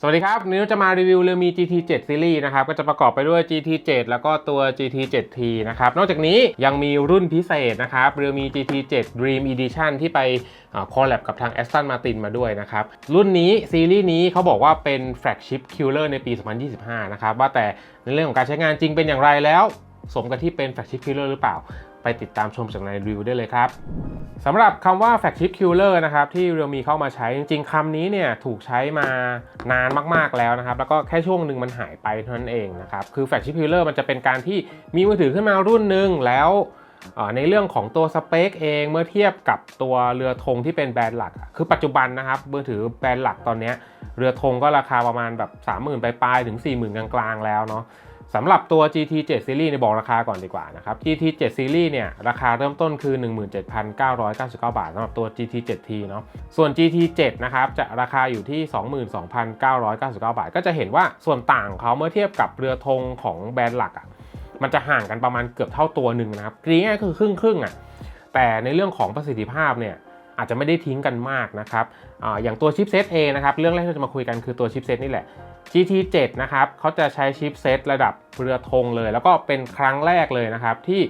สวัสดีครับนนี้จะมารีวิวเรือมี GT7 Series นะครับ ก็จะประกอบไปด้วย GT7 แล้วก็ตัว GT7T นะครับ นอกจากนี้ยังมีรุ่นพิเศษนะครับ เรือมี GT7 Dream Edition ที่ไปคอลแลบกับทาง Aston Martin มาด้วยนะครับ รุ่นนี้ ซีรีส์นี้เขาบอกว่าเป็น flagship killer ในปี 2025 นะครับ ว่าแต่ในเรื่องของการใช้งานจริงเป็นอย่างไรแล้ว สมกับที่เป็น flagship killer หรือเปล่า ไปติดตามชมจากในรีวิวได้เลยครับสำหรับคำว่า flagship killer นะครับที่เรียวมีเข้ามาใช้จริงๆคำนี้เนี่ยถูกใช้มานานมากๆแล้วนะครับ แล้วก็แค่ช่วงหนึ่งมันหายไปเท่านั้นเองนะครับ คือ flagship killer มันจะเป็นการที่มีมือถือขึ้นมารุ่นหนึ่งแล้วในเรื่องของตัวสเปคเองเมื่อเทียบกับตัวเรือธงที่เป็นแบรนด์หลัก คือปัจจุบันนะครับมือถือแบรนด์หลักตอนนี้ เรือธงก็ราคาประมาณแบบ 30,000ปลายๆถึง 40,000 กลางๆ แล้วเนาะ สำหรับตัว GT7 Series เนี่ยบอกราคาก่อนดีกว่านะครับ GT7 Series เนี่ยราคาเริ่มต้นคือ 17,999 บาทสำหรับตัว GT7T เนาะส่วน GT7 นะครับจะราคาอยู่ที่ 22,999 บาท ก็จะเห็นว่าส่วนต่างเขาเมื่อเทียบกับเรือธงของแบรนด์หลักอะ่ะมันจะห่างกันประมาณเกือบเท่าตัวหนึ่งนะครับกรีง่ายคือครึ่งครึ่งๆอะแต่ในเรื่องของประสิทธิภาพเนี่ย อาจจะไม่ได้ทิ้งกันมากนะครับออย่างตัวชิปเซตเองนะครับ เรื่องแรกที่เราจะมาคุยกันคือตัวชิปเซตนี่แหละ GT7 นะครับเขาจะใช้ชิปเซตระดับเรือธงเลย แล้วก็เป็นครั้งแรกเลยนะครับ ที่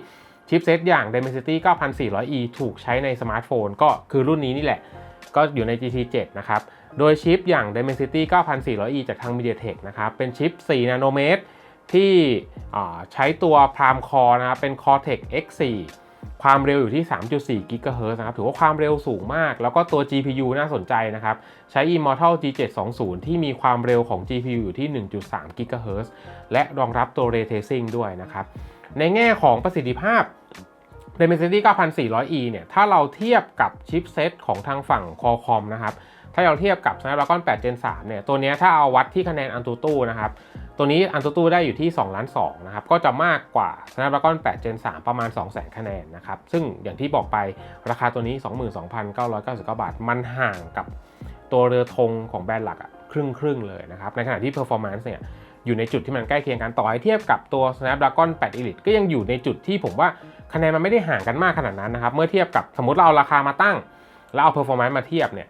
ชิปเซตอย่าง Dimensity 9400E ถูกใช้ในสมาร์ทโฟน ก็คือรุ่นนี้นี่แหละ ก็อยู่ใน GT7 นะครับ โดยชิปอย่าง Dimensity 9400E จากทาง MediaTek นะครับ เป็นชิป 4 นาโนเมตรที่ใช้ตัว Prime Core นะครับ เป็น Cortex X4 ความเร็วอยู่ที่ 3.4 GHz นะครับ ถือว่าความเร็วสูงมาก แล้วก็ตัว GPU น่าสนใจนะครับ ใช้ Immortal G720 ที่มีความเร็วของ GPU อยู่ที่ 1.3 GHz และรองรับตัว Ray Tracing ด้วยนะครับ ในแง่ของประสิทธิภาพ Dimensity 9400E เนี่ย ถ้าเราเทียบกับชิปเซตของทางฝั่ง Qualcomm นะครับ ถ้าเราเทียบกับ Snapdragon 8 Gen 3 เนี่ย ตัวนี้ถ้าเอาวัดที่คะแนน AnTuTu นะครับ ตัวนี้ AnTuTu ได้อยู่ที่2ล้าน2นะครับ ก็จะมากกว่า Snapdragon 8 Gen 3 ประมาณ200,000คะแนนนะครับ ซึ่งอย่างที่บอกไปราคาตัวนี้ 22,999 บาท มันห่างกับตัวเรือธงของแบรนด์หลักอะครึ่งครึ่งๆเลยนะครับ ในขณะที่ performance เนี่ยอยู่ในจุดที่มันใกล้เคียงกันต่อให้เทียบกับตัว Snapdragon 8 Elite ก็ยังอยู่ในจุดที่ผมว่าคะแนนมันไม่ได้ห่างกันมากขนาดนั้นนะครับ เมื่อเทียบกับสมมติเราเอาราคามาตั้ง แล้วเอา performance มาเทียบเนี่ย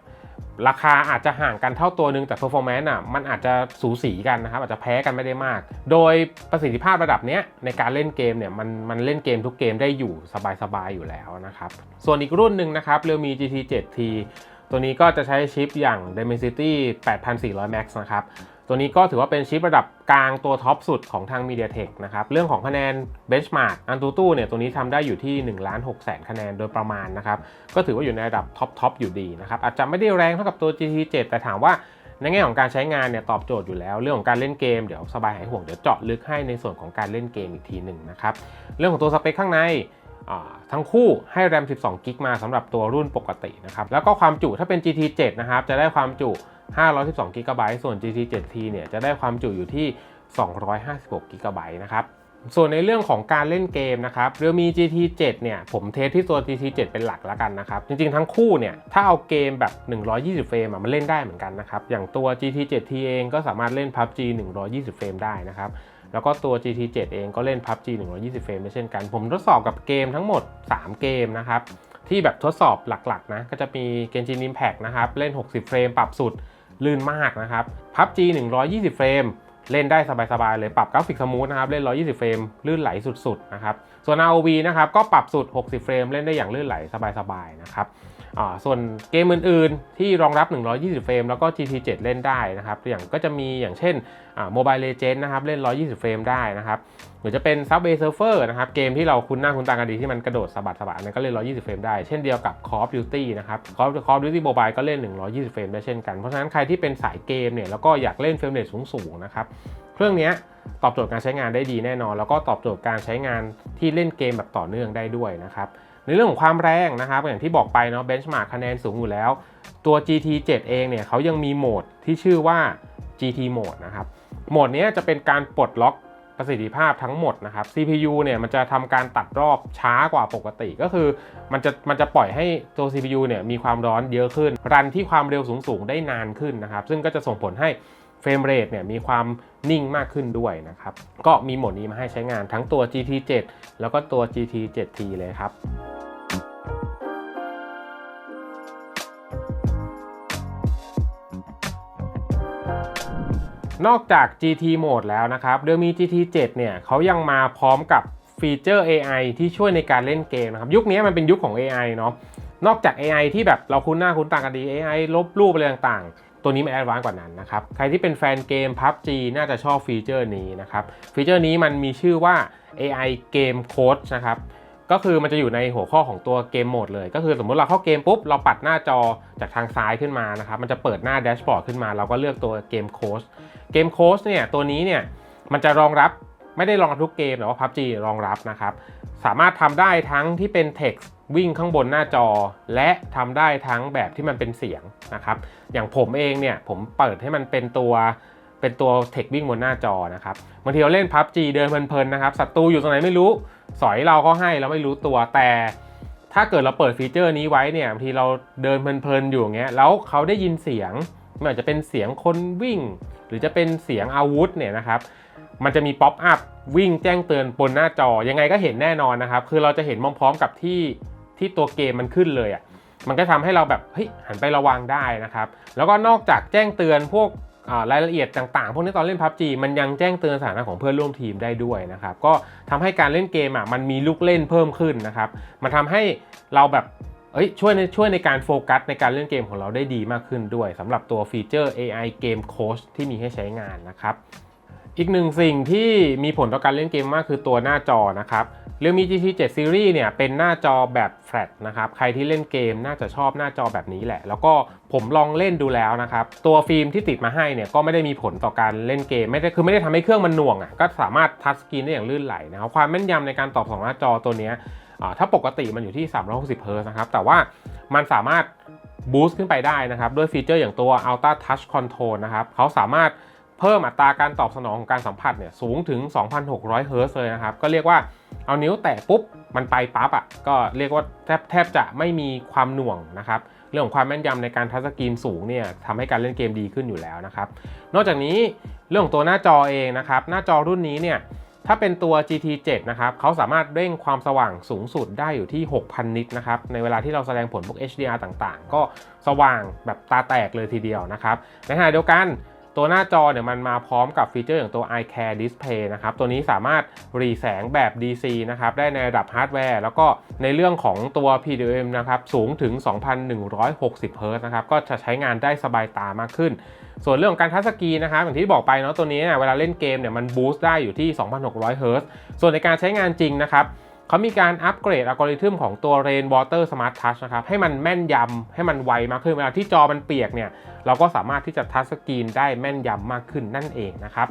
ราคาอาจจะห่างกันเท่าตัวหนึ่งแต่ performance อะมันอาจจะสูสีกันนะครับอาจจะแพ้กันไม่ได้มาก โดยประสิทธิภาพระดับเนี้ยในการเล่นเกมเนี่ยมันมันเล่นเกมทุกเกมได้อยู่สบายๆอยู่แล้วนะครับ ส่วนอีกรุ่นหนึ่งนะครับเรียวมี GT7T ตัวนี้ก็จะใช้ชิปอย่าง Dimensity 8400 Max นะครับ ตัวนี้ก็ถือว่าเป็นชิประดับกลางตัวท็อปสุดของทาง MediaTek นะครับ เรื่องของคะแนน Benchmark AnTuTu เนี่ยตัวนี้ทำได้อยู่ที่1ล้าน6แสนคะแนนโดยประมาณนะครับ ก็ถือว่าอยู่ในระดับท็อปทอปอยู่ดีนะครับ อาจจะไม่ได้แรงเท่ากับตัว GT7 แต่ถามว่าในแง่ของการใช้งานเนี่ยตอบโจทย์อยู่แล้ว เรื่องของการเล่นเกมเดี๋ยวสบายหายห่วงเดี๋ยวเจาะลึกให้ในส่วนของการเล่นเกมอีกทีหนึ่งนะครับเรื่องของตัวสเปคข้างในทั้งคู่ให้ RAM 12 กิกมาสำหรับตัวรุ่นปกตินะครับแล้วก็ความจุถ้าเป็น GT7 นะครับจะได้ความจุ 512กิกะไบต์ส่วน GT7T เนี่ยจะได้ความจุอยู่ที่ 256กิกะไบต์นะครับส่วนในเรื่องของการเล่นเกมนะครับ Realme GT7 เนี่ยผมเทสที่ตัว GT7 เป็นหลักแล้วกันนะครับ จริงๆทั้งคู่เนี่ยถ้าเอาเกมแบบ 120 เฟรมมันเล่นได้เหมือนกันนะครับ อย่างตัว GT7T เองก็สามารถเล่น PUBG 120 เฟรมได้นะครับ แล้วก็ตัว GT7 เองก็เล่น PUBG 120 เฟรมได้เช่นกัน ผมทดสอบกับเกมทั้งหมด 3 เกมนะครับ ที่แบบทดสอบหลักๆนะก็จะมี Genshin Impact นะครับเล่น 60 เฟรมปรับสุด ลื่นมากนะครับ PUBG 120 เฟรม เล่นได้สบายๆเลยปรับกราฟิกสมูทนะครับ เล่น 120 เฟรม ลื่นไหลสุดๆนะครับ ส่วน ROV นะครับก็ปรับสุด 60 เฟรม เล่นได้อย่างลื่นไหลสบายๆนะครับ ส่วนเกมอื่นๆ ที่รองรับ 120 เฟรม แล้วก็ GT7 เล่นได้นะครับ อย่างก็จะมีอย่างเช่นอ่า Mobile Legends นะครับ เล่น 120 เฟรมได้นะครับหรือจะเป็น Subway Surfer นะครับ เกมที่เราคุ้นหน้าคุ้นตากันดีที่มันกระโดดสะบัดสะบัดนั้นก็เล่น 120 เฟรมได้ เช่นเดียวกับ Call of Duty นะครับ Call of Duty Mobile ก็เล่น 120 เฟรมได้เช่นกัน เพราะฉะนั้นใครที่เป็นสายเกมเนี่ย แล้วก็อยากเล่นเฟรมเรทสูงๆ นะครับ เครื่องนี้ตอบโจทย์การใช้งานได้ดีแน่นอน แล้วก็ตอบโจทย์การใช้งานที่เล่นเกมแบบต่อเนื่องได้ด้วยนะครับ ในเรื่องของความแรงนะครับอย่างที่บอกไปเนาะเบนช์มาร์กคะแนนสูงอยู่แล้ว ตัว GT7 เองเนี่ยเขายังมีโหมดที่ชื่อว่า GT Mode นะครับโหมดนี้จะเป็นการปลดล็อกประสิทธิภาพทั้งหมดนะครับ CPU เนี่ยมันจะทำการตัดรอบช้ากว่าปกติ ก็คือมันจะมันจะปล่อยให้ตัว CPU เนี่ยมีความร้อนเยอะขึ้น รันที่ความเร็วสูงๆ ได้นานขึ้นนะครับ ซึ่งก็จะส่งผลให้ เฟรมเรทเนี่ยมีความนิ่งมากขึ้นด้วยนะครับ ก็มีโหมดนี้มาให้ใช้งานทั้งตัว GT7 แล้วก็ตัว GT7T เลยครับนอกจาก GT Mode แล้วนะครับ Realme GT 7 เนี่ยเขายังมาพร้อมกับฟีเจอร์ AI ที่ช่วยในการเล่นเกมนะครับ ยุคนี้มันเป็นยุคของ AI เนาะนอกจาก AI ที่แบบเราคุ้นหน้าคุ้นตากันดี AI ลบรูปอะไรต่างๆ ตัวนี้มันแอดวานซ์กว่านั้นนะครับ ใครที่เป็นแฟนเกม PUBG น่าจะชอบฟีเจอร์นี้นะครับ ฟีเจอร์นี้มันมีชื่อว่า AI Game Coach นะครับก็คือมันจะอยู่ในหัวข้อของตัวเกมโหมดเลย ก็คือสมมุติเราเข้าเกมปุ๊บ เราปัดหน้าจอจากทางซ้ายขึ้นมานะครับ มันจะเปิดหน้าแดชบอร์ดขึ้นมา เราก็เลือกตัวเกมโค้ชเกมโค้ชเนี่ยตัวนี้เนี่ยมันจะรองรับไม่ได้รองรับทุกเกมแต่ว่า PUBG รองรับนะครับ สามารถทำได้ทั้งที่เป็น text วิ่งข้างบนหน้าจอ และทำได้ทั้งแบบที่มันเป็นเสียงนะครับอย่างผมเองเนี่ยผมเปิดให้มันเป็นตัวเป็นตัว text วิ่งบนหน้าจอนะครับบางทีเราเล่น PUBG เดินเพลินๆนะครับศัตรูอยู่ตรงไหนไม่รู้ สอยเราก็ให้เราไม่รู้ตัวแต่ถ้าเกิดเราเปิดฟีเจอร์นี้ไว้เนี่ยบางทีเราเดินเพลินๆอยู่อย่างเงี้ยแล้วเขาได้ยินเสียงไม่ว่าจะเป็นเสียงคนวิ่ง หรือจะเป็นเสียงอาวุธเนี่ยนะครับมันจะมีป๊อปอัพวิ่งแจ้งเตือนบนหน้าจอยังไงก็เห็นแน่นอนนะครับ คือเราจะเห็นพร้อมๆกับที่ ที่ตัวเกมมันขึ้นเลยอะ่ะมันก็ทำให้เราแบบเฮ้ยหันไประวังได้นะครับ แล้วก็นอกจากแจ้งเตือนพวกรายละเอียดต่างๆ พวกนี้ตอนเล่น PUBG มันยังแจ้งเตือนสถานะของเพื่อนร่วมทีมได้ด้วยนะครับ ก็ทำให้การเล่นเกมอะมันมีลูกเล่นเพิ่มขึ้นนะครับ มันทำให้เราแบบเอ้ยช่วยในช่วยในการโฟกัสในการเล่นเกมของเราได้ดีมากขึ้นด้วยสำหรับตัวฟีเจอร์ AI Game Coach ที่มีให้ใช้งานนะครับ อีกหนึ่งสิ่งที่มีผลต่อการเล่นเกมมากคือตัวหน้าจอนะครับ Realme GT 7 Series เนี่ยเป็นหน้าจอแบบแฟลตนะครับใครที่เล่นเกมน่าจะชอบหน้าจอแบบนี้แหละ แล้วก็ผมลองเล่นดูแล้วนะครับตัวฟิล์มที่ติดมาให้เนี่ยก็ไม่ได้มีผลต่อการเล่นเกมไม่ได้คือไม่ได้ทำให้เครื่องมันหน่วงอะก็สามารถทัชสกรีนได้อย่างลื่นไหลนะครับความแม่นยำในการตอบสองหน้าจอตัวเนี้ยถ้าปกติมันอยู่ที่ 360 Hz นะครับแต่ว่ามันสามารถบูสต์ขึ้นไปได้นะครับด้วยฟีเจอร์อย่างตัว Ultra Touch Control นะครับเขาสามารถ เพิ่มอัตราการตอบสนองของการสัมผัสเนี่ยสูงถึง 2,600 เฮิร์ตซ์เลยนะครับ ก็เรียกว่าเอานิ้วแตะปุ๊บ มันไปปั๊บอะก็เรียกว่าแทบแทบจะไม่มีความหน่วงนะครับ เรื่องของความแม่นยำในการทัชสกรีนสูงเนี่ยทำให้การเล่นเกมดีขึ้นอยู่แล้วนะครับ นอกจากนี้เรื่องของตัวหน้าจอเองนะครับ หน้าจอรุ่นนี้เนี่ยถ้าเป็นตัว GT 7 นะครับเขาสามารถเร่งความสว่างสูงสุดได้อยู่ที่ 6,000 นิตนะครับ ในเวลาที่เราแสดงผลพวก HDR ต่างๆ ก็สว่างแบบตาแตกเลยทีเดียวนะครับ ในขณะเดียวกัน ตัวหน้าจอเนี่ยมันมาพร้อมกับฟีเจอร์อย่างตัว Eye Care Display นะครับ ตัวนี้สามารถรีแสงแบบ DC นะครับ ได้ในระดับฮาร์ดแวร์ แล้วก็ในเรื่องของตัว PWM นะครับ สูงถึง 2,160 Hz นะครับ ก็จะใช้งานได้สบายตามากขึ้น ส่วนเรื่องของการทัชสกรีนนะครับ อย่างที่บอกไปเนาะตัวนี้เนี่ยเวลาเล่นเกมเนี่ยมันบูสต์ได้อยู่ที่ 2,600 Hz ส่วนในการใช้งานจริงนะครับเขามีการอัปเกรดอัลกอริทึมของตัว Rain Water Smart Touch นะครับ ให้มันแม่นยำให้มันไวมากขึ้นเวลาที่จอมันเปียกเนี่ย เราก็สามารถที่จะทัชสกรีนได้แม่นยำมากขึ้นนั่นเองนะครับ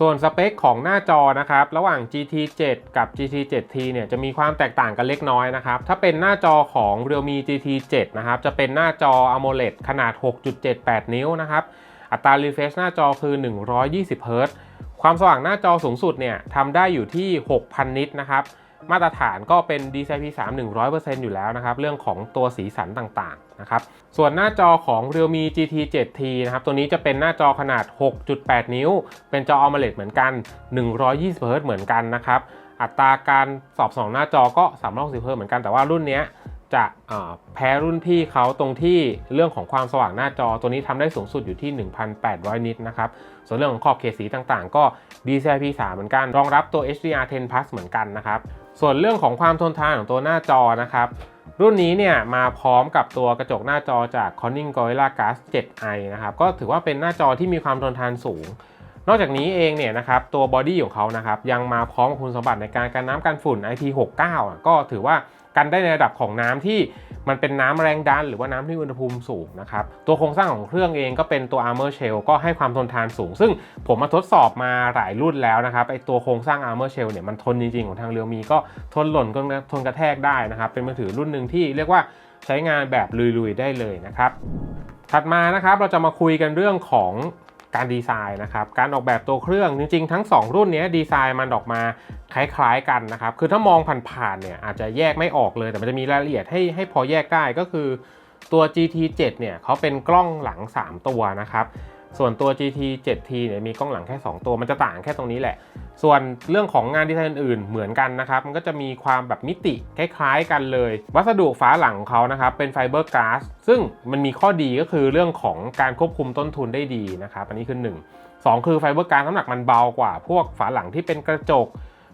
ส่วนสเปคของหน้าจอนะครับระหว่าง GT 7 กับ GT 7T เนี่ยจะมีความแตกต่างกันเล็กน้อยนะครับถ้าเป็นหน้าจอของ Realme GT 7นะครับจะเป็นหน้าจอ AMOLED ขนาด 6.78 นิ้วนะครับอัตรา refresh หน้าจอคือ 120 Hz ความสว่างหน้าจอสูงสุดเนี่ยทำได้อยู่ที่ 6,000 นิตนะครับ มาตรฐานก็เป็น DCI-P3 100%อยู่แล้วนะครับ เรื่องของตัวสีสันต่างๆนะครับ ส่วนหน้าจอของ Realme GT 7T นะครับ ตัวนี้จะเป็นหน้าจอขนาด 6.8 นิ้ว เป็นจอ AMOLED เหมือนกัน 120 Hz เหมือนกันนะครับ อัตราการสอบสองหน้าจอก็360 Hz เหมือนกัน แต่ว่ารุ่นนี้จะแพ้รุ่นพี่เขาตรงที่เรื่องของความสว่างหน้าจอตัวนี้ทำได้สูงสุดอยู่ที่ 1,800 นิตนะครับ ส่วนเรื่องของขอบเขตสีต่างๆ ก็ DCI-P3 เหมือนกัน รองรับตัว HDR10 Plus เหมือนกันนะครับ ส่วนเรื่องของความทนทานของตัวหน้าจอนะครับ รุ่นนี้เนี่ยมาพร้อมกับตัวกระจกหน้าจอจาก Corning Gorilla Glass 7i นะครับก็ถือว่าเป็นหน้าจอที่มีความทนทานสูง นอกจากนี้เองเนี่ยนะครับตัวบอดี้ของเขานะครับยังมาพร้อมคุณสมบัติในการกันน้ำกันฝุ่น IP69 ก็ถือว่า กันได้ในระดับของน้ำที่มันเป็นน้ำแรงดัน หรือว่าน้ำที่อุณหภูมิสูงนะครับ ตัวโครงสร้างของเครื่องเองก็เป็นตัว Armor Shell ก็ให้ความทนทานสูง ซึ่งผมมาทดสอบมาหลายรุ่นแล้วนะครับไอตัวโครงสร้าง Armor Shell เนี่ยมันทนจริงๆ ของทางเรียวมีก็ทนหล่นก็ทนกระแทกได้นะครับ เป็นมือถือรุ่นหนึ่งที่เรียกว่าใช้งานแบบลุยๆได้เลยนะครับถัดมานะครับเราจะมาคุยกันเรื่องของ การดีไซน์นะครับ การออกแบบตัวเครื่องจริงๆ ทั้ง 2 รุ่นนี้ดีไซน์มันออกมาคล้ายๆกันนะครับ คือถ้ามองผ่านๆเนี่ยอาจจะแยกไม่ออกเลย แต่มันจะมีรายละเอียดให้ให้พอแยกได้ก็คือตัว GT 7 เนี่ยเขาเป็นกล้องหลัง 3 ตัวนะครับ ส่วนตัว GT 7T เนี่ยมีกล้องหลังแค่ 2 ตัวมันจะต่างแค่ตรงนี้แหละ ส่วนเรื่องของงานดีไซน์อื่นๆเหมือนกันนะครับ มันก็จะมีความแบบมิติคล้ายๆกันเลย วัสดุฝาหลังของเขานะครับ เป็นไฟเบอร์ก๊าซซึ่งมันมีข้อดีก็คือเรื่องของการควบคุมต้นทุนได้ดีนะครับ อันนี้คือ 1 2 คือไฟเบอร์ก๊าซน้ำหนักมันเบากว่า พวกฝาหลังที่เป็นกระจก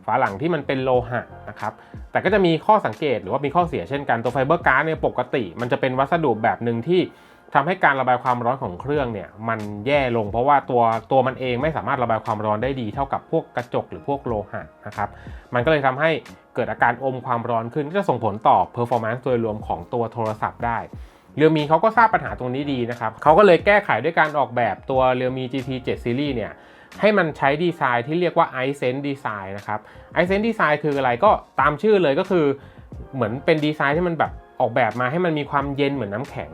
ฝาหลังที่มันเป็นโลหะนะครับ แต่ก็จะมีข้อสังเกตหรือว่ามีข้อเสียเช่นกันตัวไฟเบอร์ก๊าซเนี่ยปกติ มันจะเป็นวัสดุแบบหนึ่งที่ ทำให้การระบายความร้อนของเครื่องเนี่ยมันแย่ลง เพราะว่าตัวตัวมันเองไม่สามารถระบายความร้อนได้ดีเท่ากับพวกกระจกหรือพวกโลหะนะครับมันก็เลยทำให้เกิดอาการอมความร้อนขึ้นก็จะส่งผลต่อ performance โดยรวมของตัวโทรศัพท์ได้เรียวมีเขาก็ทราบปัญหาตรงนี้ดีนะครับเขาก็เลยแก้ไขด้วยการออกแบบตัวเรียวมี GT 7 Series เนี่ยให้มันใช้ดีไซน์ที่เรียกว่า i Sense Design นะครับ i Sense Design คืออะไรก็ตามชื่อเลยก็คือ เหมือนเป็นดีไซน์ที่มันแบบออกแบบมาให้มันมีความเย็นเหมือนน้ำแข็ง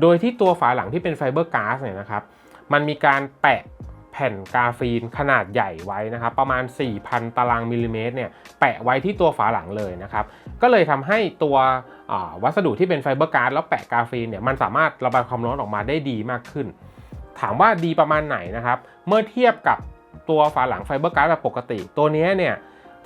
โดยที่ตัวฝาหลังที่เป็นไฟเบอร์ก๊าซเนี่ยนะครับ มันมีการแปะแผ่นกาฟีนขนาดใหญ่ไว้นะครับ ประมาณ 4,000 ตารางมิลลิเมตรเนี่ยแปะไว้ที่ตัวฝาหลังเลยนะครับ ก็เลยทำให้ตัววัสดุที่เป็นไฟเบอร์ก๊าร์ดแล้วแปะกาฟีนเนี่ยมันสามารถระบายความร้อนออกมาได้ดีมากขึ้น ถามว่าดีประมาณไหนนะครับ เมื่อเทียบกับตัวฝาหลังไฟเบอร์ก๊าร์ดแบบปกติ ตัวนี้เนี่ย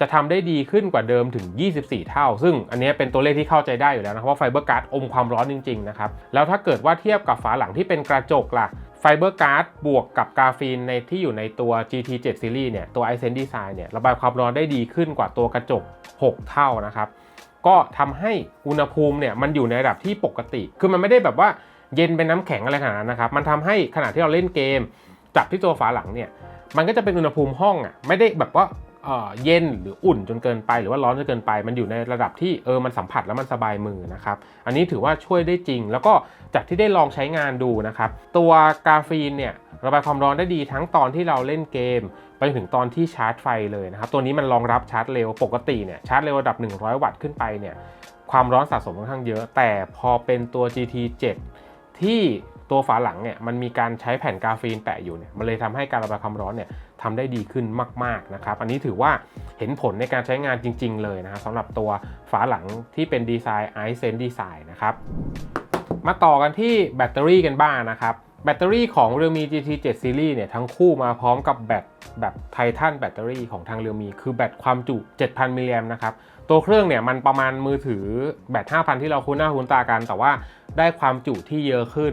จะทำได้ดีขึ้นกว่าเดิมถึง 24 เท่า ซึ่งอันนี้เป็นตัวเลขที่เข้าใจได้อยู่แล้วนะครับว่าไฟเบอร์การ์ดอมความร้อนจริงๆนะครับ แล้วถ้าเกิดว่าเทียบกับฝาหลังที่เป็นกระจกล่ะไฟเบอร์การ์ดบวกกับกราฟีนในที่อยู่ในตัว GT 7 Series เนี่ย ตัว i s e n Design เนี่ย ระบายความร้อนได้ดีขึ้นกว่าตัวกระจก 6 เท่านะครับ ก็ทำให้อุณหภูมิเนี่ย มันอยู่ในระดับที่ปกติ คือมันไม่ได้แบบว่าเย็นเป็นน้ำแข็งอะไรขนาดนั้นนะครับ มันทำให้ขณะที่เราเล่นเกม จับที่ตัวฝาหลังเนี่ย มันก็จะเป็นอุณหภูมิห้องอะ ไม่ได้แบบว่า เย็นหรืออุ่นจนเกินไปหรือว่าร้อนจนเกินไป มันอยู่ในระดับที่เออมันสัมผัสแล้วมันสบายมือนะครับอันนี้ถือว่าช่วยได้จริง แล้วก็จากที่ได้ลองใช้งานดูนะครับตัวกาฟีนเนี่ยระบายความร้อนได้ดีทั้งตอนที่เราเล่นเกม ไปถึงตอนที่ชาร์จไฟเลยนะครับตัวนี้มันรองรับชาร์จเร็วปกติเนี่ยชาร์จเร็วระดับ 100 วัตต์ขึ้นไปเนี่ยความร้อนสะสมค่อนข้างเยอะ แต่พอเป็นตัว GT 7 ที่ ตัวฝาหลังเนี่ยมันมีการใช้แผ่นกาฟีนแปะอยู่เนี่ยมันเลยทำให้การระบายความร้อนเนี่ยทำได้ดีขึ้นมากๆนะครับอันนี้ถือว่าเห็นผลในการใช้งานจริง ๆ เลยนะครับสำหรับตัวฝาหลังที่เป็นดีไซน์ i s e n Design นะครับมาต่อกันที่แบตเตอรี่กันบ้างนะครับแบตเตอรี่ของ Realme GT 7 Series เนี่ยทั้งคู่มาพร้อมกับแบตแบบไททันแบตเตอรี่ของทาง Realme คือแบตความจุ 7,000 มิลลิแอมนะครับ ตัวเครื่องเนี่ยมันประมาณมือถือแบต 5,000 ที่เราคุ้นหน้าคุ้นตากัน แต่ว่าได้ความจุที่เยอะขึ้น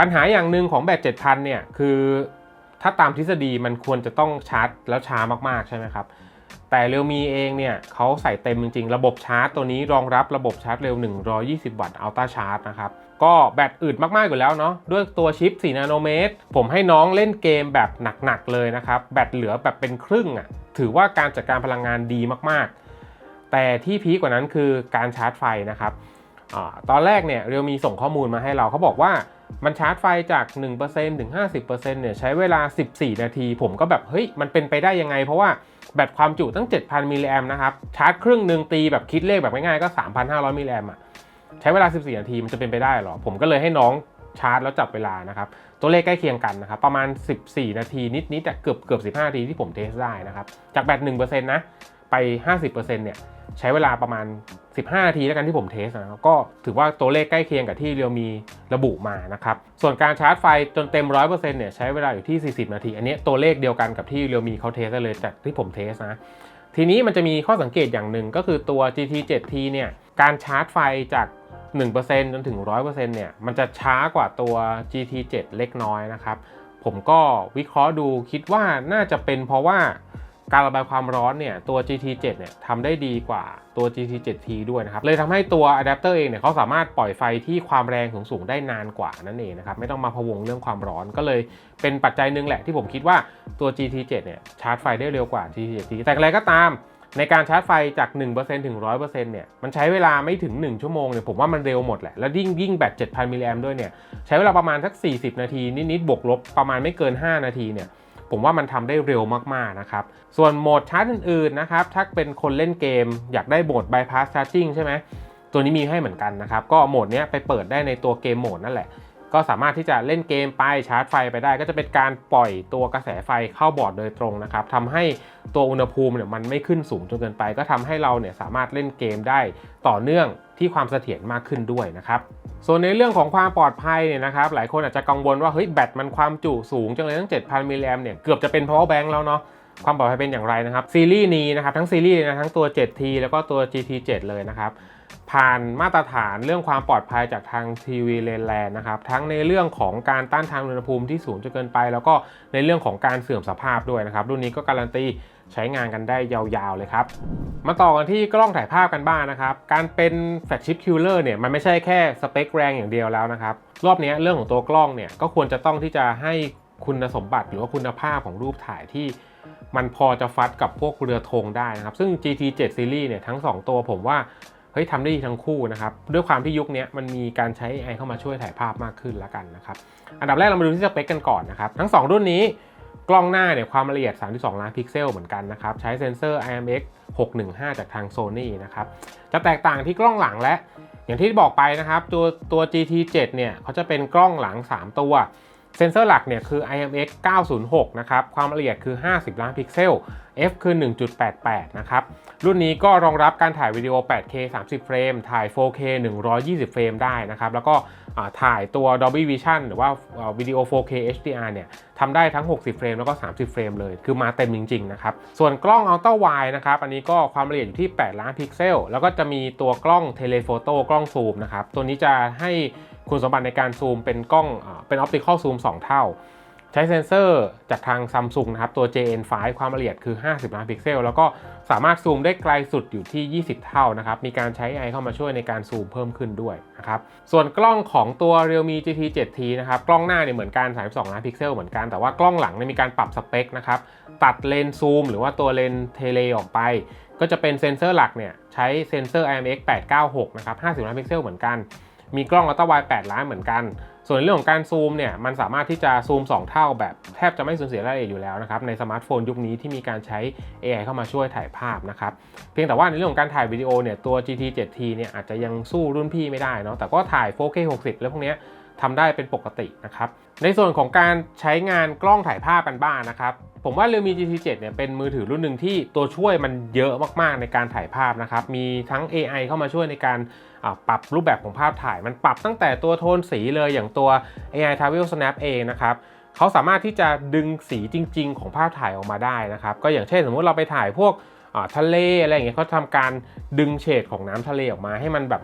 ปัญหาอย่างหนึ่งของแบต7,000 เนี่ย คือถ้าตามทฤษฎีมันควรจะต้องชาร์จแล้วช้ามากๆใช่ไหมครับ แต่เรียวมีเองเนี่ยเขาใส่เต็มจริง ๆ ระบบชาร์จตัวนี้รองรับระบบชาร์จเร็ว 120 วัตต์อัลต้าชาร์จนะครับ ก็แบตอึดมากๆอยู่แล้วเนาะด้วยตัวชิป 4 นาโนเมตร ผมให้น้องเล่นเกมแบบหนักๆเลยนะครับ แบตเหลือแบบเป็นครึ่งอะ่ะถือว่าการจัดการพลังงานดีมากๆ แต่ที่พีกว่านั้นคือการชาร์จไฟนะครับอตอนแรกเนี่ยเรียวมีส่งข้อมูลมาให้เราเขาบอกว่า มันชาร์จไฟจาก 1%ถึง 50%เนี่ยใช้เวลา 14 นาที ผมก็แบบ เฮ้ย มันเป็นไปได้ยังไง เพราะว่าแบตความจุตั้ง 7,000 มิลลิแอมนะครับ ชาร์จครึ่งหนึ่งตีแบบคิดเลขแบบง่ายๆ ก็ 3,500 มิลลิแอมอะ ใช้เวลา 14 นาที มันจะเป็นไปได้เหรอ ผมก็เลยให้น้องชาร์จแล้วจับเวลานะครับ ตัวเลขใกล้เคียงกันนะครับ ประมาณ 14 นาทีนิดๆแต่เกือบเกือบ 15 นาทีที่ผมเทสได้นะครับ จากแบต1%นะ ไป 50%เนี่ย ใช้เวลาประมาณ 15 นาทีแล้วกันที่ผมเทสนะครับก็ถือว่าตัวเลขใกล้เคียงกับที่เรียวมีระบุมานะครับส่วนการชาร์จไฟจนเต็ม 100%เนี่ยใช้เวลาอยู่ที่ 40 นาที อันนี้ตัวเลขเดียวกันกับที่เรียวมีเขาเทสเลยจากที่ผมเทสนะทีนี้มันจะมีข้อสังเกตอย่างหนึ่งก็คือตัว GT 7T เนี่ยการชาร์จไฟจาก1%จนถึง 100%เนี่ย มันจะช้ากว่าตัว GT 7 เล็กน้อยนะครับ ผมก็วิเคราะห์ดูคิดว่าน่าจะเป็นเพราะว่า การระบายความร้อนเนี่ยตัว GT7 เนี่ยทำได้ดีกว่าตัว GT7T ด้วยนะครับ เลยทำให้ตัวอะแดปเตอร์เองเนี่ยเขาสามารถปล่อยไฟที่ความแรงสูงๆได้นานกว่านั่นเองนะครับ ไม่ต้องมาพะวงเรื่องความร้อนก็เลยเป็นปัจจัยหนึ่งแหละที่ผมคิดว่าตัว GT7 เนี่ยชาร์จไฟได้เร็วกว่า GT7T แต่อะไรก็ตามในการชาร์จไฟจาก 1%ถึง 100%เนี่ยมันใช้เวลาไม่ถึง 1 ชั่วโมงเนี่ยผมว่ามันเร็วหมดแหละ แล้วยิ่งยิ่งแบต 7,000มิลลิแอมด้วยเนี่ยใช้เวลาประมาณสัก 40 นาทีนิดๆบวกลบประมาณไม่เกิน 5 นาทีเนี่ย ผมว่ามันทำได้เร็วมากๆนะครับ ส่วนโหมดชาร์จอื่นๆนะครับ ถ้าเป็นคนเล่นเกม อยากได้โหมด bypass charging ใช่ไหม ตัวนี้มีให้เหมือนกันนะครับ ก็โหมดนี้ไปเปิดได้ในตัวเกมโหมดนั่นแหละ ก็สามารถที่จะเล่นเกมไปชาร์จไฟไปได้ ก็จะเป็นการปล่อยตัวกระแสไฟเข้าบอร์ดโดยตรงนะครับทำให้ตัวอุณหภูมิเนี่ยมันไม่ขึ้นสูงจนเกินไป ก็ทำให้เราเนี่ยสามารถเล่นเกมได้ต่อเนื่องที่ความเสถียรมากขึ้นด้วยนะครับ ส่วนในเรื่องของความปลอดภัยเนี่ยนะครับหลายคนอาจจะกังวลว่าเฮ้ยแบตมันความจุสูงจังเลยตั้ง 7,000 มิลลิแอมเนี่ยเกือบจะเป็น power bank แล้วเนาะความปลอดภัยเป็นอย่างไรนะครับซีรีส์นี้นะครับทั้งซีรีส์นะทั้งตัว 7T แล้วก็ตัว GT7 เลยนะครับ ผ่านมาตรฐานเรื่องความปลอดภัยจากทางทีวีเลนแลนนะครับ ทั้งในเรื่องของการต้านทานอุณหภูมิที่สูงจนเกินไป แล้วก็ในเรื่องของการเสื่อมสภาพด้วยนะครับ รุ่นนี้ก็การันตีใช้งานกันได้ยาวๆเลยครับ มาต่อกันที่กล้องถ่ายภาพกันบ้างนะครับ การเป็นแฟลชชิปคิลเลอร์เนี่ยมันไม่ใช่แค่สเปคแรงอย่างเดียวแล้วนะครับ รอบนี้เรื่องของตัวกล้องเนี่ยก็ควรจะต้องที่จะให้คุณสมบัติหรือว่าคุณภาพของรูปถ่ายที่มันพอจะฟัดกับพวกเรือธงได้นะครับ ซึ่ง GT7 Series เนี่ยทั้ง 2 ตัวผมว่า เฮ้ยทำได้ดีทั้งคู่นะครับด้วยความที่ยุคนี้มันมีการใช้ AI เข้ามาช่วยถ่ายภาพมากขึ้นแล้วกันนะครับอันดับแรกเรามาดูที่สเปคกันก่อนนะครับทั้ง 2 รุ่นนี้กล้องหน้าเนี่ยความละเอียด 32 ล้านพิกเซลเหมือนกันนะครับใช้เซ็นเซอร์ IMX 615 จากทาง Sony นะครับจะแตกต่างที่กล้องหลังและ อย่างที่บอกไปนะครับตัวตัว GT7 เนี่ยเขาจะเป็นกล้องหลัง 3 ตัว เซนเซอร์หลักเนี่ยคือ IMX 906 นะครับ ความละเอียดคือ 50 ล้านพิกเซล f คือ 1.88 นะครับ รุ่นนี้ก็รองรับการถ่ายวิดีโอ 8K 30 เฟรม ถ่าย 4K 120 เฟรมได้นะครับ แล้วก็ถ่ายตัว Dolby Vision หรือว่าวิดีโอ 4K HDR เนี่ยทำได้ทั้ง 60 เฟรมแล้วก็ 30 เฟรมเลย คือมาเต็มจริงๆ นะครับ ส่วนกล้อง Ultra Wide นะครับ อันนี้ก็ความละเอียดอยู่ที่ 8 ล้านพิกเซล แล้วก็จะมีตัวกล้อง Telephoto กล้องซูมนะครับ ตัวนี้จะให้ คุณสมบัติในการซูมเป็นกล้องเป็น Optical Zoom 2เท่า ใช้เซนเซอร์จากทาง Samsung นะครับ ตัว JN5 ความละเอียดคือ 50 ล้านพิกเซล แล้วก็สามารถซูมได้ไกลสุดอยู่ที่ 20 เท่านะครับ มีการใช้ AI เข้ามาช่วยในการซูมเพิ่มขึ้นด้วยนะครับ ส่วนกล้องของตัว Realme GT 7T นะครับ กล้องหน้าเนี่ยเหมือนกัน 32 ล้านพิกเซลเหมือนกัน แต่ว่ากล้องหลังเนี่ยมีการปรับสเปคนะครับ ตัดเลนซูม หรือว่าตัวเลนเทเลออกไป ก็จะเป็นเซนเซอร์หลักเนี่ยใช้เซนเซอร์ IMX 896 นะครับ 50 ล้านพิกเซลเหมือนกัน มีกล้องอัลตร้าไวด์8ล้านเหมือนกัน ส่วนเรื่องของการซูมเนี่ยมันสามารถที่จะซูม 2 เท่าแบบแทบจะไม่สูญเสียรายละเอียดอยู่แล้วนะครับในสมาร์ทโฟนยุคนี้ที่มีการใช้ AI เข้ามาช่วยถ่ายภาพนะครับเพียงแต่ว่าในเรื่องของการถ่ายวิดีโอเนี่ยตัว GT 7T เนี่ยอาจจะยังสู้รุ่นพี่ไม่ได้เนาะแต่ก็ถ่าย 4K 60 แล้วพวกเนี้ยทำได้เป็นปกตินะครับ ในส่วนของการใช้งานกล้องถ่ายภาพกันบ้างนะครับ ผมว่า Realme GT7 เนี่ยเป็นมือถือรุ่นหนึ่งที่ตัวช่วยมันเยอะมากๆในการถ่ายภาพนะครับ มีทั้ง AI เข้ามาช่วยในการปรับรูปแบบของภาพถ่าย มันปรับตั้งแต่ตัวโทนสีเลยอย่างตัว AI Travel Snap เองนะครับเขาสามารถที่จะดึงสีจริง ๆ ของภาพถ่ายออกมาได้นะครับ ก็อย่างเช่นสมมุติเราไปถ่ายพวกทะเลอะไรอย่างเงี้ยเขาทำการดึงเฉดของน้ำทะเลออกมาให้มันแบบ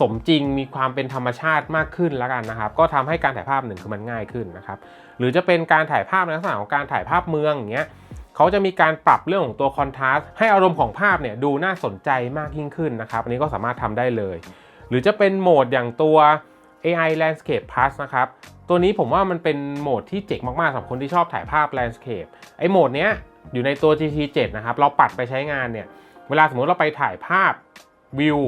สมจริงมีความเป็นธรรมชาติมากขึ้นแล้วกันนะครับ ก็ทำให้การถ่ายภาพหนึ่งคือมันง่ายขึ้นนะครับ หรือจะเป็นการถ่ายภาพในลักษณะของการถ่ายภาพเมืองอย่างเงี้ยเขาจะมีการปรับเรื่องของตัวคอนทราสต์ให้อารมณ์ของภาพเนี่ยดูน่าสนใจมากยิ่งขึ้นนะครับ อันนี้ก็สามารถทำได้เลย หรือจะเป็นโหมดอย่างตัว AI Landscape Plus นะครับ ตัวนี้ผมว่ามันเป็นโหมดที่เจ๋งมากๆสำหรับคนที่ชอบถ่ายภาพ Landscape ไอ้โหมดเนี้ยอยู่ในตัว GT7 นะครับ เราปัดไปใช้งานเนี่ย เวลาสมมติเราไปถ่ายภาพวิว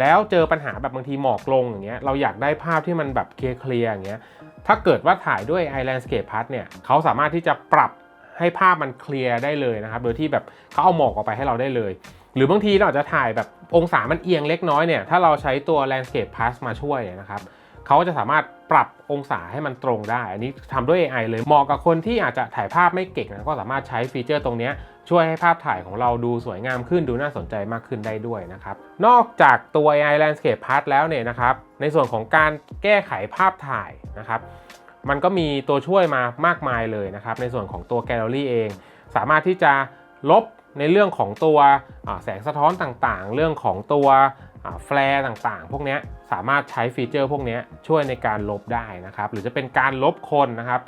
แล้วเจอปัญหาแบบบางทีหมอกลงอย่างเงี้ยเราอยากได้ภาพที่มันแบบเคลียร์อย่างเงี้ยถ้าเกิดว่าถ่ายด้วย i Landscape Plus เนี่ยเขาสามารถที่จะปรับให้ภาพมันเคลียร์ได้เลยนะครับ โดยที่แบบเขาเอาหมอกออกไปให้เราได้เลย หรือบางทีเราอาจจะถ่ายแบบองศามันเอียงเล็กน้อยเนี่ย ถ้าเราใช้ตัว Landscape Plus มาช่วยนะครับเขาจะสามารถปรับองศาให้มันตรงได้ อันนี้ทำด้วย AI เลย เหมาะกับคนที่อาจจะถ่ายภาพไม่เก่งนะ ก็สามารถใช้ฟีเจอร์ตรงเนี้ย ช่วยให้ภาพถ่ายของเราดูสวยงามขึ้นดูน่าสนใจมากขึ้นได้ด้วยนะครับ นอกจากตัว AI Landscape Plus แล้วเนี่ยนะครับ ในส่วนของการแก้ไขภาพถ่ายนะครับ มันก็มีตัวช่วยมามากมายเลยนะครับ ในส่วนของตัวแกลเลอรี่เอง สามารถที่จะลบในเรื่องของตัวแสงสะท้อนต่างๆ เรื่องของตัวแฟลร์ต่างๆ พวกนี้สามารถใช้ฟีเจอร์พวกนี้ช่วยในการลบได้นะครับ หรือจะเป็นการลบคนนะครับ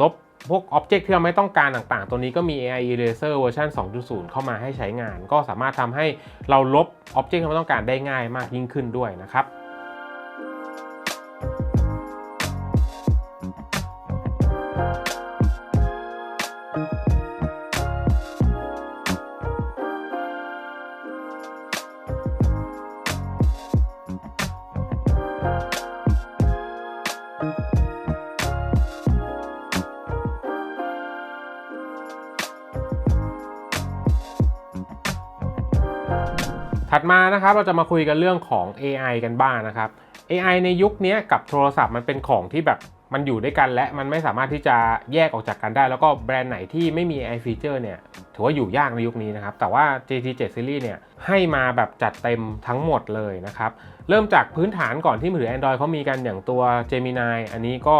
ลบ พวกอ็อบเจกต์ที่เราไม่ต้องการต่างๆ ตัวนี้ก็มี AI Eraser เวอร์ชัน2.0 เข้ามาให้ใช้งาน ก็สามารถทำให้เราลบอ็อบเจกต์ที่เราไม่ต้องการได้ง่ายมากยิ่งขึ้นด้วยนะครับ นะครับเราจะมาคุยกันเรื่องของ AI กันบ้างนะครับ AI ในยุคนี้กับโทรศัพท์มันเป็นของที่แบบมันอยู่ด้วยกันและมันไม่สามารถที่จะแยกออกจากกันได้ แล้วก็แบรนด์ไหนที่ไม่มี AI feature เนี่ยถือว่าอยู่ยากในยุคนี้นะครับ แต่ว่า GT7 Series เนี่ยให้มาแบบจัดเต็มทั้งหมดเลยนะครับ เริ่มจากพื้นฐานก่อนที่มือถือ Android เขามีกันอย่างตัว Gemini อันนี้ก็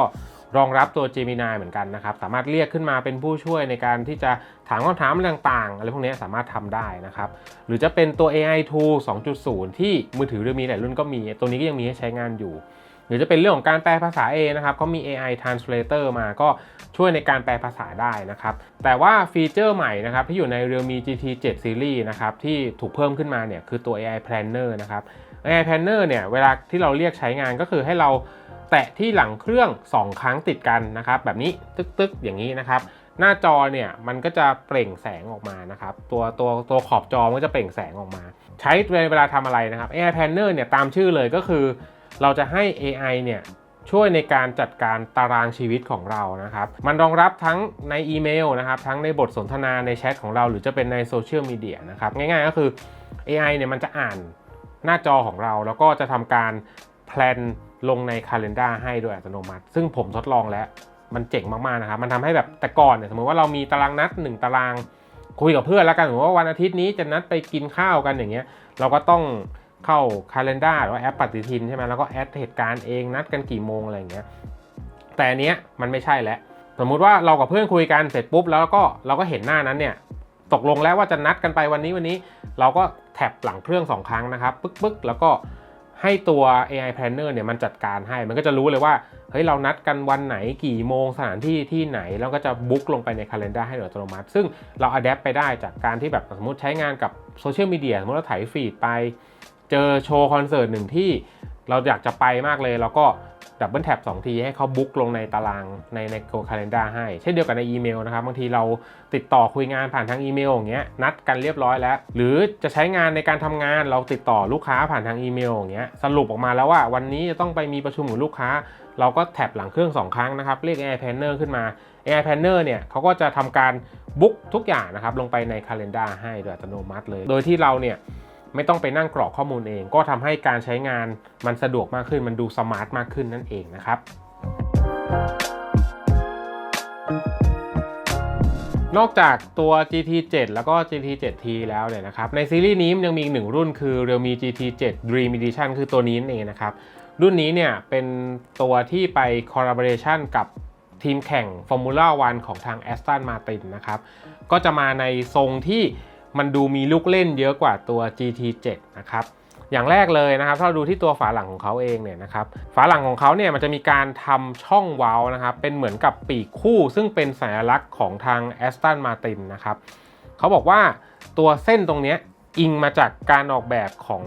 รองรับตัว Gemini เหมือนกันนะครับ สามารถเรียกขึ้นมาเป็นผู้ช่วยในการที่จะถามคำถามต่างๆ อะไรพวกนี้สามารถทำได้นะครับ หรือจะเป็นตัว AI Tool 2.0 ที่มือถือเรือมีหลายรุ่นก็มี ตัวนี้ก็ยังมีให้ใช้งานอยู่ หรือจะเป็นเรื่องของการแปลภาษาเองนะครับเขามี AI Translator มาก็ช่วยในการแปลภาษาได้นะครับ แต่ว่าฟีเจอร์ใหม่นะครับที่อยู่ใน Realme GT 7 Series นะครับที่ถูกเพิ่มขึ้นมาเนี่ยคือตัว AI Planner นะครับ AI Planner เนี่ยเวลาที่เราเรียกใช้งานก็คือให้เรา แตะที่หลังเครื่อง 2 ครั้งติดกันนะครับ แบบนี้ตึกๆอย่างนี้นะครับ หน้าจอเนี่ยมันก็จะเปล่งแสงออกมานะครับ ตัวตัวตัวขอบจอมันก็จะเปล่งแสงออกมา ใช้เวลาทำอะไรนะครับ AI Planner เนี่ยตามชื่อเลยก็คือ เราจะให้ AI เนี่ยช่วยในการจัดการตารางชีวิตของเรานะครับ มันรองรับทั้งในอีเมลนะครับ ทั้งในบทสนทนาในแชทของเรา หรือจะเป็นในโซเชียลมีเดียนะครับ ง่ายๆก็คือ AI เนี่ยมันจะอ่านหน้าจอของเรา แล้วก็จะทำการ แพลนลงใน Calendar ให้โดยอัตโนมัติ ซึ่งผมทดลองแล้วมันเจ๋งมากๆนะครับ มันทำให้แบบแต่ก่อนเนี่ยสมมติว่าเรามีตารางนัด 1 ตาราง คุยกับเพื่อนแล้วกันสมมติว่าวันอาทิตย์นี้จะนัดไปกินข้าวกันอย่างเงี้ย เราก็ต้องเข้า Calendar หรือว่าแอปปฏิทินใช่ไหมแล้วก็แอดเหตุการณ์เองนัดกันกี่โมงอะไรอย่างเงี้ย แต่อันเนี้ยมันไม่ใช่แล้วสมมุติว่าเรากับเพื่อนคุยกันเสร็จปุ๊บแล้วก็เราก็เห็นหน้านั้นเนี่ยตกลงแล้วว่าจะนัดกันไปวันนี้วันนี้ เราก็แท็บหลังเครื่อง2ครั้งนะครับปึ๊กปึ๊กแล้วก็ ให้ตัว AI Planner เนี่ยมันจัดการให้ มันก็จะรู้เลยว่า เฮ้ย เรานัดกันวันไหนกี่โมงสถานที่ที่ไหน แล้วก็จะบุ๊กลงไปใน Calendar ให้โดยอัตโนมัติ ซึ่งเราอัดแอปไปได้จากการที่แบบสมมติใช้งานกับโซเชียลมีเดียสมมติเราถ่ายฟีดไป เจอโชว์คอนเสิร์ตหนึ่งที่เราอยากจะไปมากเลย เราก็ ดับเบิลแท็บ2ทีให้เขาบุ๊กลงในตารางในใน Go Calendar ให้ เช่นเดียวกับในอีเมลนะครับ บางทีเราติดต่อคุยงานผ่านทางอีเมลอย่างเงี้ยนัดกันเรียบร้อยแล้ว หรือจะใช้งานในการทำงานเราติดต่อลูกค้าผ่านทางอีเมลอย่างเงี้ยสรุปออกมาแล้วว่าวันนี้จะต้องไปมีประชุมกับลูกค้า เราก็แท็บหลังเครื่อง 2 ครั้งนะครับเรียก AI Planner ขึ้นมา AI Planner เนี่ยเขาก็จะทำการบุ๊กทุกอย่างนะครับลงไปใน Calendar ให้โดยอัตโนมัติเลย โดยที่เราเนี่ย ไม่ต้องไปนั่งกรอกข้อมูลเอง ก็ทำให้การใช้งานมันสะดวกมากขึ้น มันดูสมาร์ทมากขึ้นนั่นเองนะครับนอกจากตัว GT7 แล้วก็ GT7T แล้วเนี่ยนะครับในซีรีส์นี้มันยังมีอีกหนึ่งรุ่นคือ Realme GT7 Dream Edition คือตัวนี้นั่นเองนะครับ รุ่นนี้เนี่ยเป็นตัวที่ไป collaboration กับทีมแข่ง Formula 1 ของทาง Aston Martin นะครับ ก็จะมาในทรงที่ มันดูมีลูกเล่นเยอะกว่าตัว GT7 นะครับอย่างแรกเลยนะครับถ้าเราดูที่ตัวฝาหลังของเขาเองเนี่ยนะครับฝาหลังของเขาเนี่ยมันจะมีการทำช่องเว้านะครับเป็นเหมือนกับปีกคู่ซึ่งเป็นสัญลักษณ์ของทาง Aston Martin นะครับเขาบอกว่าตัวเส้นตรงนี้อิงมาจากการออกแบบของ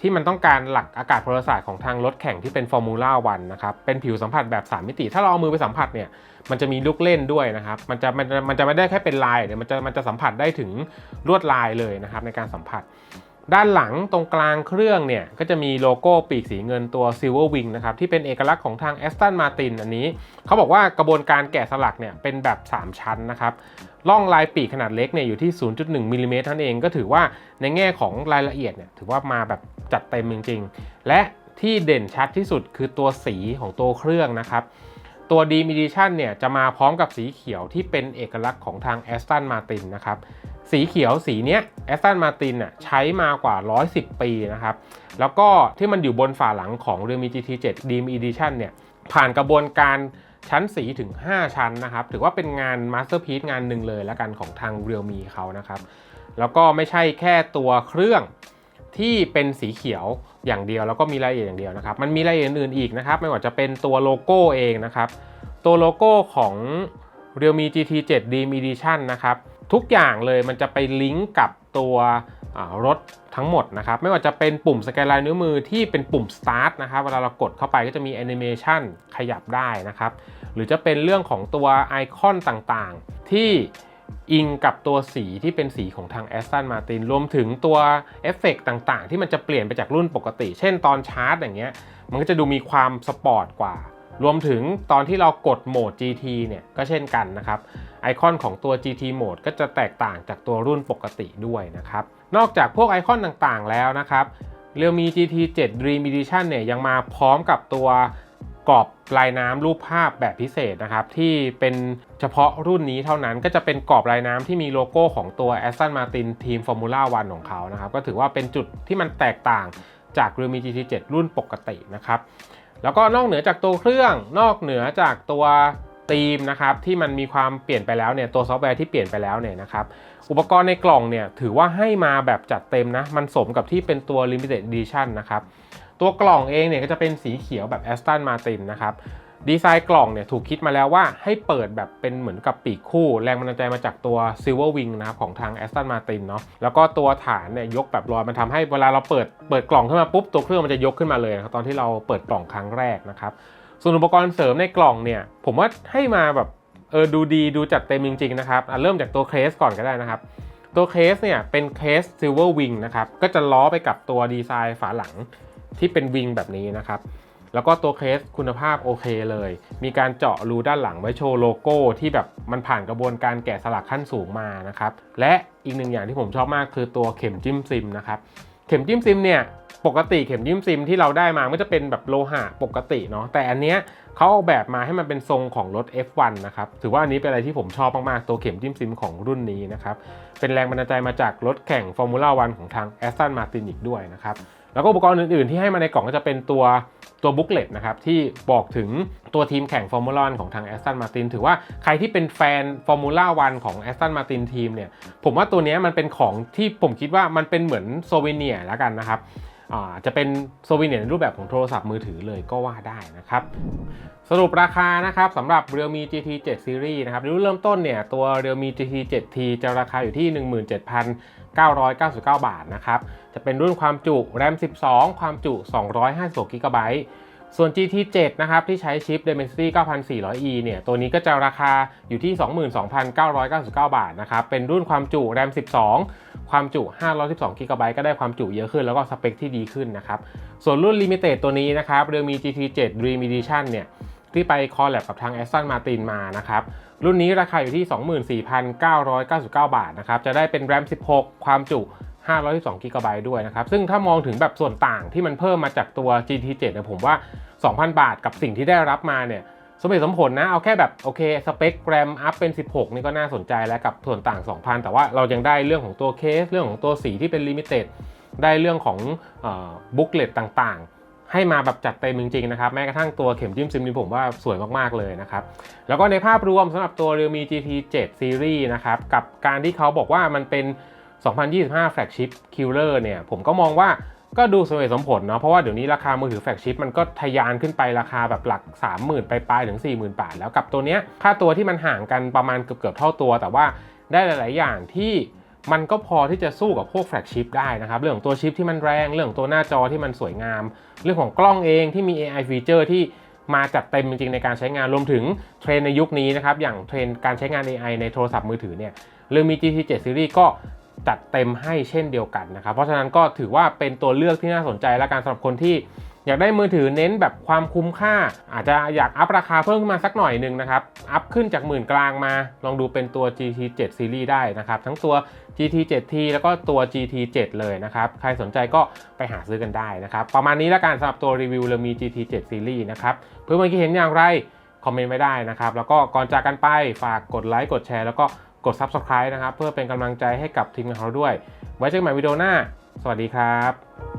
ที่มันต้องการหลักอากาศพลศาสตร์ของทางรถแข่งที่เป็นฟอร์มูล่าวันะครับ เป็นผิวสัมผัสแบบ 3 มิติ ถ้าเราเอามือไปสัมผัสเนี่ย มันจะมีลูกเล่นด้วยนะครับ มันจะมันจะมันจะไม่ได้แค่เป็นลายเดี๋ยวมันจะมันจะสัมผัสได้ถึงลวดลายเลยนะครับในการสัมผัส ด้านหลังตรงกลางเครื่องเนี่ย ก็จะมีโลโก้ปีกสีเงินตัว Silver Wing นะครับ ที่เป็นเอกลักษณ์ของทาง Aston Martin อันนี้ เขาบอกว่ากระบวนการแกะสลักเนี่ย เป็นแบบ 3 ชั้นนะครับล่องลายปีกขนาดเล็กเนี่ยอยู่ที่ 0.1มิลลิเมตรท่านเองก็ถือว่าในแง่ของรายละเอียดเนี่ยถือว่ามาแบบจัดเต็มจริงๆ และที่เด่นชัดที่สุดคือตัวสีของตัวเครื่องนะครับตัว D Edition เนี่ยจะมาพร้อมกับสีเขียวที่เป็นเอกลักษณ์ของทาง Aston Martin นะครับ สีเขียวสีเนี้ย Aston Martin น่ะใช้มากว่า 110 ปีนะครับ แล้วก็ที่มันอยู่บนฝาหลังของ Realme GT7 Dream Edition เนี่ยผ่านกระบวนการชั้นสีถึง 5 ชั้นนะครับ ถือว่าเป็นงาน Masterpiece งานหนึ่งเลยแล้วกันของทาง Realme เขานะครับ แล้วก็ไม่ใช่แค่ตัวเครื่องที่เป็นสีเขียวอย่างเดียว แล้วก็มีรายละเอียดอย่างเดียวนะครับ มันมีรายละเอียดอื่นอีกนะครับ ไม่ว่าจะเป็นตัวโลโก้เองนะครับ ตัวโลโก้ของ Realme GT7 Dream Edition นะครับ ทุกอย่างเลยมันจะไปลิงก์กับตัวรถทั้งหมดนะครับไม่ว่าจะเป็นปุ่มสแกนลายนิ้วมือที่เป็นปุ่ม Start นะครับเวลาเรากดเข้าไปก็จะมีแอนิเมชันขยับได้นะครับหรือจะเป็นเรื่องของตัวไอคอนต่างๆ ที่อิงกับตัวสีที่เป็นสีของทาง Aston Martin รวมถึงตัวเอฟเฟกต่างๆ ที่มันจะเปลี่ยนไปจากรุ่นปกติ เช่นตอนชาร์จอย่างเงี้ยมันก็จะดูมีความสปอร์ตกว่า รวมถึงตอนที่เรากดโหมด GT เนี่ยก็เช่นกันนะครับ ไอคอนของตัว GT Mode ก็จะแตกต่างจากตัวรุ่นปกติด้วยนะครับ นอกจากพวกไอคอนต่างๆแล้วนะครับ Realme GT 7 Dream Edition เนี่ยยังมาพร้อมกับตัวกรอบลายน้ำรูปภาพแบบพิเศษนะครับ ที่เป็นเฉพาะรุ่นนี้เท่านั้นก็จะเป็นกรอบลายน้ำที่มีโลโก้ของตัว Aston Martin Team Formula 1 ของเขานะครับ ก็ถือว่าเป็นจุดที่มันแตกต่างจาก Realme GT 7 รุ่นปกตินะครับ แล้วก็นอกเหนือจากตัวเครื่อง นอกเหนือจากตัวธีมนะครับที่มันมีความเปลี่ยนไปแล้วเนี่ยตัวซอฟต์แวร์ที่เปลี่ยนไปแล้วเนี่ยนะครับอุปกรณ์ในกล่องเนี่ยถือว่าให้มาแบบจัดเต็มนะ มันสมกับที่เป็นตัว Limited Edition นะครับตัวกล่องเองเนี่ยก็จะเป็นสีเขียวแบบ Aston Martin นะครับ ดีไซน์กล่องเนี่ยถูกคิดมาแล้วว่าให้เปิดแบบเป็นเหมือนกับปีกคู่ แรงบันดาลใจมาจากตัว Silver Wing นะครับของทาง Aston Martin เนาะแล้วก็ตัวฐานเนี่ยยกแบบลอยมันทำให้เวลาเราเปิดเปิดกล่องขึ้นมาปุ๊บตัวเครื่องมันจะยกขึ้นมาเลยนะครับตอนที่เราเปิดกล่องครั้งแรกนะครับส่วนอุปกรณ์เสริมในกล่องเนี่ยผมว่าให้มาแบบเออดูดีดูจัดเต็มจริงๆนะครับอะเริ่มจากตัวเคสก่อนก็ได้นะครับตัวเคสเนี่ยเป็นเคส Silver Wing นะครับก็จะล้อไปกับตัวดีไซน์ฝาหลังที่เป็นวิงแบบนี้นะครับ แล้วก็ตัวเคสคุณภาพโอเคเลย มีการเจาะรูด้านหลังไว้โชว์โลโก้ที่แบบมันผ่านกระบวนการแกะสลักขั้นสูงมานะครับ และอีกหนึ่งอย่างที่ผมชอบมากคือตัวเข็มจิ้มซิมนะครับ เข็มจิ้มซิมเนี่ยปกติเข็มจิ้มซิมที่เราได้มาก็จะเป็นแบบโลหะปกติเนาะ แต่อันเนี้ยเขาออกแบบมาให้มันเป็นทรงของรถ F1 นะครับ ถือว่าอันนี้เป็นอะไรที่ผมชอบมากๆ ตัวเข็มจิ้มซิมของรุ่นนี้นะครับ เป็นแรงบันดาลใจมาจากรถแข่งฟอร์มูล่าวันของทาง Aston Martin อีกด้วยนะครับ แล้วก็อุปกรณ์อื่นๆที่ให้มาในกล่องก็จะเป็นตัว ตัวบุ๊กเลตนะครับที่บอกถึงตัวทีมแข่งฟอร์มูล่าของทาง Aston Martin ถือว่าใครที่เป็นแฟนฟอร์มูล่าวันของ Aston Martin ทีมเนี่ยผมว่าตัวนี้มันเป็นของที่ผมคิดว่ามันเป็นเหมือนโซเวเนียแล้วกันนะครับจะเป็นโซเวเนียในรูปแบบของโทรศัพท์มือถือเลยก็ว่าได้นะครับสรุปราคานะครับสำหรับ Realme GT 7 Series นะครับรุ่นเริ่มต้นเนี่ยตัว Realme GT 7T จะราคาอยู่ที่ 999 บาทนะครับ จะเป็นรุ่นความจุ RAM 12 ความจุ 256 GB ส่วน GT 7 นะครับที่ใช้ชิป Dimensity 9400E เนี่ยตัวนี้ก็จะราคาอยู่ที่ 22,999 บาทนะครับเป็นรุ่นความจุ RAM 12 ความจุ 512 GB ก็ได้ความจุเยอะขึ้นแล้วก็สเปคที่ดีขึ้นนะครับส่วนรุ่น Limited ตัวนี้นะครับ Realme GT 7 Dream Edition เนี่ยที่ไปคอลแลบกับทาง Aston Martin มานะครับ รุ่นนี้ราคาอยู่ที่ 24,999 บาทนะครับ จะได้เป็น RAM 16 ความจุ 512 g b ด้วยนะครับ ซึ่งถ้ามองถึงแบบส่วนต่างที่มันเพิ่มมาจากตัว GT7 เนี่ยผมว่า 2,000 บาทกับสิ่งที่ได้รับมาเนี่ยสมเหตุสมผลนะ เอาแค่แบบโอเคสเปคแรมอัพเป็น 16 นี่ก็น่าสนใจแล้วกับส่วนต่าง 2,000 แต่ว่าเรายังได้เรื่องของตัวเคส เรื่องของตัวสีที่เป็นลิมิเต็ดได้เรื่องของบุ๊กเลตต่างๆ ให้มาแบบจัดเต็มจริงๆนะครับแม้กระทั่งตัวเข็มจิ้มซิมนี่ผมว่าสวยมากๆเลยนะครับแล้วก็ในภาพรวมสำหรับตัว Realme GT 7 Series นะครับกับการที่เขาบอกว่ามันเป็น 2025 flagship killer เนี่ยผมก็มองว่าก็ดูสมเหตุสมผลเนาะเพราะว่าเดี๋ยวนี้ราคามือถือแฟกชิปมันก็ทะยานขึ้นไปราคาแบบหลัก 30,000 ไปปลายถึง 40,000 บาท แล้วกับตัวเนี้ยค่าตัวที่มันห่างกันประมาณเกือบๆเท่าตัว แต่ว่าได้หลาย ๆ อย่างที่ มันก็พอที่จะสู้กับพวกแฟลกชิปได้นะครับ เรื่องตัวชิปที่มันแรง เรื่องของตัวหน้าจอที่มันสวยงาม เรื่องของกล้องเองที่มี AI ฟีเจอร์ที่มาจัดเต็มจริงๆในการใช้งานรวมถึงเทรนในยุคนี้นะครับ อย่างเทรนการใช้งาน AI ในโทรศัพท์มือถือเนี่ยเรื่องมี GT 7 Series ก็จัดเต็มให้เช่นเดียวกันนะครับ เพราะฉะนั้นก็ถือว่าเป็นตัวเลือกที่น่าสนใจและการสำหรับคนที่ อยากได้มือถือเน้นแบบความคุ้มค่า อาจจะอยากอัพราคาเพิ่มขึ้นมาสักหน่อยหนึ่งนะครับ อัพขึ้นจากหมื่นกลางมา ลองดูเป็นตัว GT 7 Series ได้นะครับ ทั้งตัว GT 7T แล้วก็ตัว GT 7 เลยนะครับ ใครสนใจก็ไปหาซื้อกันได้นะครับ ประมาณนี้แล้วกันสำหรับตัวรีวิวเรามี GT 7 Series นะครับ เพื่อนๆคิดเห็นอย่างไรคอมเมนต์ไว้ได้นะครับ แล้วก็ก่อนจากกันไปฝากกดไลค์กดแชร์แล้วก็กด Subscribe นะครับ เพื่อเป็นกำลังใจให้กับทีมงานของเราด้วย ไว้เจอกันใหม่วิดีโอหน้า สวัสดีครับ